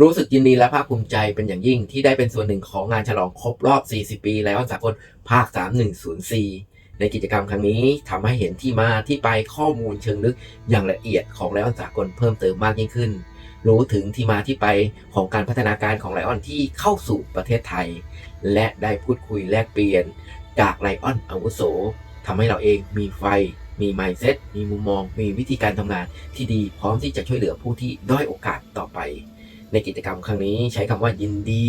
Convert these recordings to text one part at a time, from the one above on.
รู้สึกยินดีและภาคภูมิใจเป็นอย่างยิ่งที่ได้เป็นส่วนหนึ่งของงานฉลองครบรอบ 40 ปีไลออนสากลภาค 3104 ในกิจกรรมครั้งนี้ทำให้เห็นที่มาที่ไปข้อมูลเชิงลึกอย่างละเอียดของไลออนสากลเพิ่มเติมมากยิ่งขึ้น รู้ถึงที่มาที่ไปของการพัฒนาการของไลออนที่เข้าสู่ประเทศไทย และได้พูดคุยแลกเปลี่ยน จากไลออนอาวุโสทำให้เราเองมีไฟ มี mindset มีมุมมอง มีวิธีการทำงานที่ดีพร้อมที่จะช่วยเหลือผู้ที่ด้อยโอกาสต่อไป ในกิจกรรมครั้งนี้ใช้คำว่ายินดี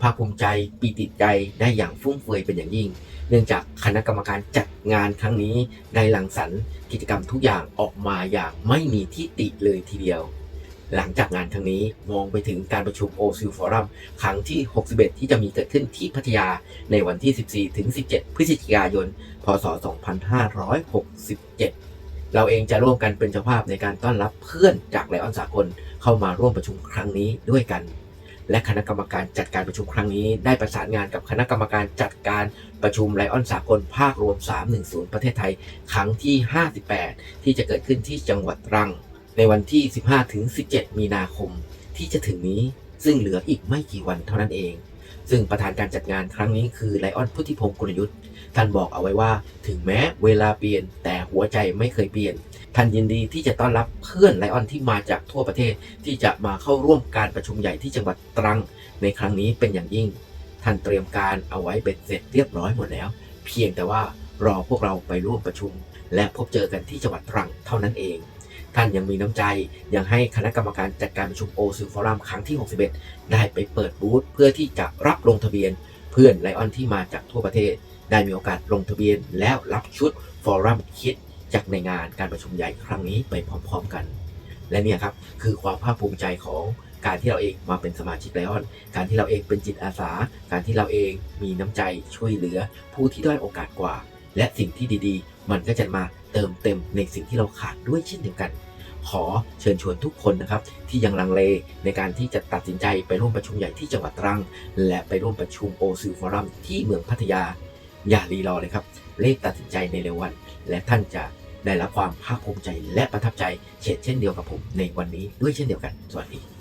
ภาคภูมิใจปีติดใจได้อย่างฟุ่มเฟือยเป็นอย่างยิ่ง เนื่องจากคณะกรรมการจัดงานครั้งนี้ได้หลังสรรกิจกรรมทุกอย่างออกมาอย่างไม่มีที่ติเลยทีเดียว หลังจากงานครั้งนี้มองไปถึงการประชุมโอซิลฟอรัมครั้งที่ 61 ที่จะมีเกิดขึ้นที่พัทยาในวันที่ 14 ถึง 17 พฤศจิกายน พศ 2567 เราเองจะร่วมกันเป็นเจ้าภาพในการต้อนรับเพื่อนจากไลออนสากลเข้ามาร่วมประชุมครั้งนี้ด้วยกัน และคณะกรรมการจัดการประชุมครั้งนี้ ได้ประสานงานกับคณะกรรมการจัดการประชุมไลออนสากลภาครวม 310 ประเทศไทย ครั้งที่ 58 ที่จะเกิดขึ้นที่จังหวัดตรัง ในวันที่ 15-17 มีนาคมที่จะถึงนี้ซึ่งเหลืออีกไม่กี่วันเท่านั้นเอง ซึ่งประธานการจัดงานครั้งนี้คือไลออนพุทธิพงศ์กุลยุทธ์ท่านบอกเอาไว้ว่า ถึงแม้เวลาเปลี่ยนแต่หัวใจไม่เคยเปลี่ยน ท่านยินดีที่จะต้อนรับเพื่อนไลออนที่มาจากทั่วประเทศที่จะมาเข้าร่วมการประชุมใหญ่ที่จังหวัดตรัง ในครั้งนี้เป็นอย่างยิ่ง ท่านเตรียมการเอาไว้เบ็ดเสร็จเรียบร้อยหมดแล้ว เพียงแต่ว่ารอพวกเราไปร่วมประชุม และพบเจอกันที่จังหวัดตรังเท่านั้นเอง ท่านยังมีน้ำใจ ยังให้คณะกรรมการจัดการประชุมโอซิลฟอรัมครั้งที่ 61 ได้ไปเปิดบูธเพื่อที่จะรับลงทะเบียน เพื่อนไลออนที่มาจากทั่วประเทศ ได้มีโอกาสลงทะเบียนแล้วรับชุดฟอรัมคิดจากในงานการประชุมใหญ่ครั้งนี้ไปพร้อม ๆกัน และเนี่ยครับคือความภาคภูมิใจของการที่เราเองมาเป็นสมาชิกไลออน การที่เราเองเป็นจิตอาสา การที่เราเองมีน้ำใจช่วยเหลือผู้ที่ด้อยโอกาสกว่า และสิ่งที่ดีๆ มันก็จะมา เติมเต็มในสิ่งที่เราขาดด้วยเช่นเดียวกัน ขอเชิญชวนทุกคนนะครับ ที่ยังลังเลในการที่จะตัดสินใจไปร่วมประชุมใหญ่ที่จังหวัดตรัง และไปร่วมประชุมโอซิลฟอรัมที่เมืองพัทยา อย่ารีรอเลยครับเรีบตัดสินใจในเร็ววัน และท่านจะได้รับความภาคภูมิใจและประทับใจเช่นเช่นเดียวกับผมในวันนี้ด้วยเช่นเดียวกัน สวัสดี